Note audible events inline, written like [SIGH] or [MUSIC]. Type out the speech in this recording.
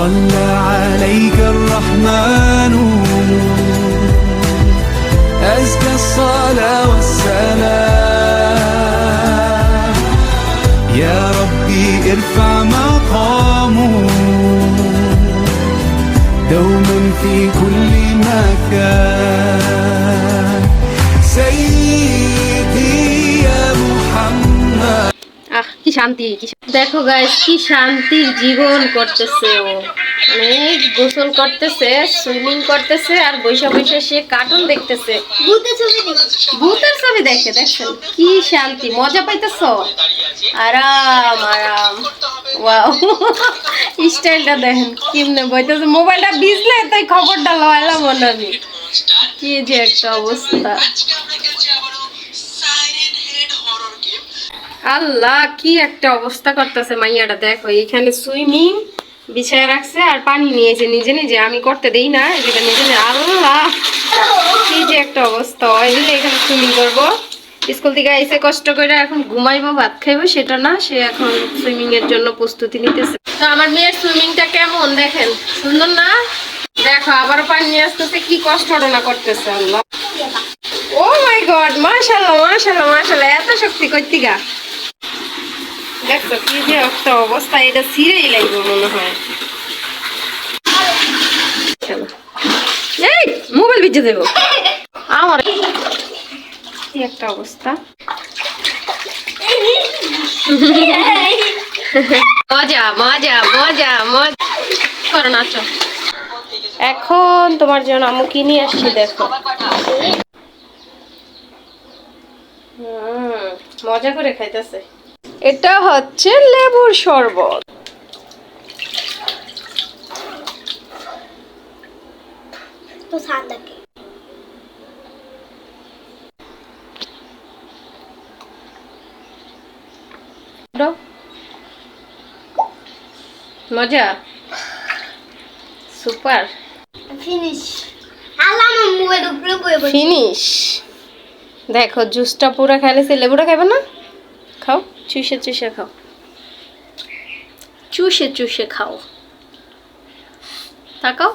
صلى عليك الرحمن. أزكى الصلاة والسلام. يا ربي ارفع مقامه دوما في كل مكان. سيدي কি শান্তি দেখো গাইস কি শান্তির জীবন করতেছে ও। মানে গোসল করতেছে সুইমিং করতেছে আর বৈশা বৈশা সে কার্টুন দেখতেছে। ভূতের ছবি দেখি। ভূতের ছবি দেখে দেখছেন? কি শান্তি মজা পাইতেছ? আরাম আরাম। ওয়াও [LAUGHS] স্টাইলটা দেখেন কেমনে বইতেছে। মোবাইলটা ভিজলে তাই খবরটা লয়ালাম মনে আমি কি যে একটা অবস্থা। আল্লাহ, কি একটা অবস্থা করতেছে মাইয়াটা, দেখো এখানে সুইমিং বিছায় রাখছে আর পানি নিয়েছে নিজে নিজে, আমি করতে দেই না যেটা নিজে নিজে, আল্লাহ, কি যে একটা অবস্থা, ওই দিলে এখানে সুইমিং করব। স্কুল থেকে এসে কষ্ট করে এখন ঘুমাইবো, ভাত খাইবো, সেটা না, সে এখন সুইমিং এর জন্য প্রস্তুতি নিতেছে। তো আমার মেয়ের সুইমিংটা কেমন, দেখেন, সুন্দর না? দেখো আবার পানি নিয়ে আসতেছে, কি কষ্ট না করতেছে, আল্লাহ। ও মাই গড মাশাআল্লাহ মাশাআল্লাহ মাশাআল্লাহ, এত শক্তি করতি গা দেখছ কি যে একটা অবস্থা এটা ছিঁড়েই লাগবে মনে হয়। এই মোবাইল ভিজে দেবো। আমার কি একটা অবস্থা। মজা মজা মজা মজা। করো নাচো এখন তোমার জন্য আমু কি নিয়ে আসছি দেখো। মজা করে খাইতেছে। এটা হচ্ছে লেবুর শরবত। মজা। সুপার। ফিনিশ দেখো জুসটা পুরো খাইলেছে লেবুটা খাবে না? খাও চুষে চুষে খাও চুষে চুষে খাও তাকাও